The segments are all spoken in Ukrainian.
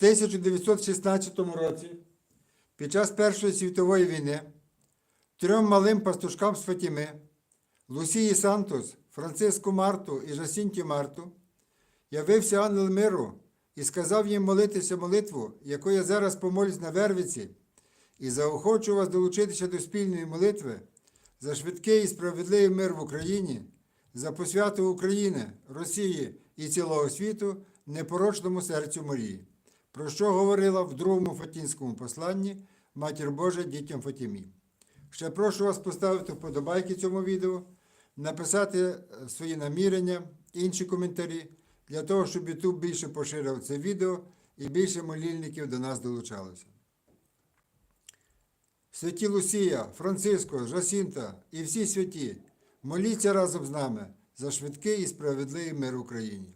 1916 році, під час Першої світової війни, трьом малим пастушкам з Фатіми, Лусії Сантос, Франциску Марту і Жасінті Марту, явився ангел миру і сказав їм молитися молитву, яку я зараз помолюсь на Вервиці, і заохочу вас долучитися до спільної молитви за швидкий і справедливий мир в Україні, за посвяту України, Росії і цілого світу непорочному серцю Марії, про що говорила в другому Фатінському посланні Матір Божа дітям Фатімі. Ще прошу вас поставити вподобайки цьому відео, написати е, свої намірення, інші коментарі, для того, щоб YouTube більше поширив це відео і більше молільників до нас долучалося. Святі Лусія, Франциско, Жасінта і всі святі, моліться разом з нами за швидкий і справедливий мир Україні.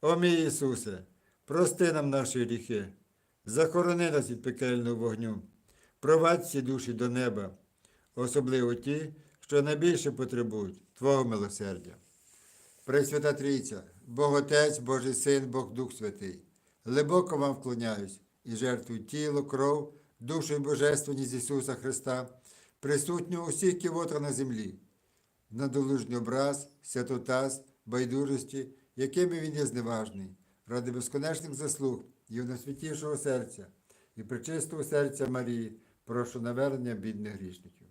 О мій Ісусе, прости нам наші гріхи, захорони нас від пекельного вогню, провадь всі душі до неба, особливо ті, що найбільше потребують Твого милосердя. Пресвята Трійця, Бог Отець, Божий Син, Бог Дух Святий, глибоко вам вклоняюсь і жертвую тіло, кров, душу і божественність Ісуса Христа, присутню у всіх ківотах на землі, надолужній образ, святотаз, байдужості, якими він є зневажний, ради безконечних заслуг і святішого серця і причистого серця Марії, прошу навернення бідних грішників.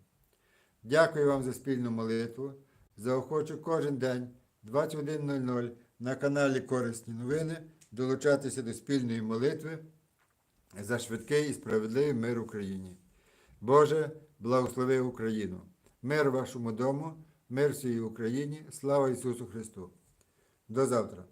Дякую вам за спільну молитву. Заохочу кожен день 21.00 на каналі Корисні новини долучатися до спільної молитви за швидкий і справедливий мир Україні. Боже, благослови Україну! Мир вашому дому, мир всій Україні, слава Ісусу Христу! До завтра!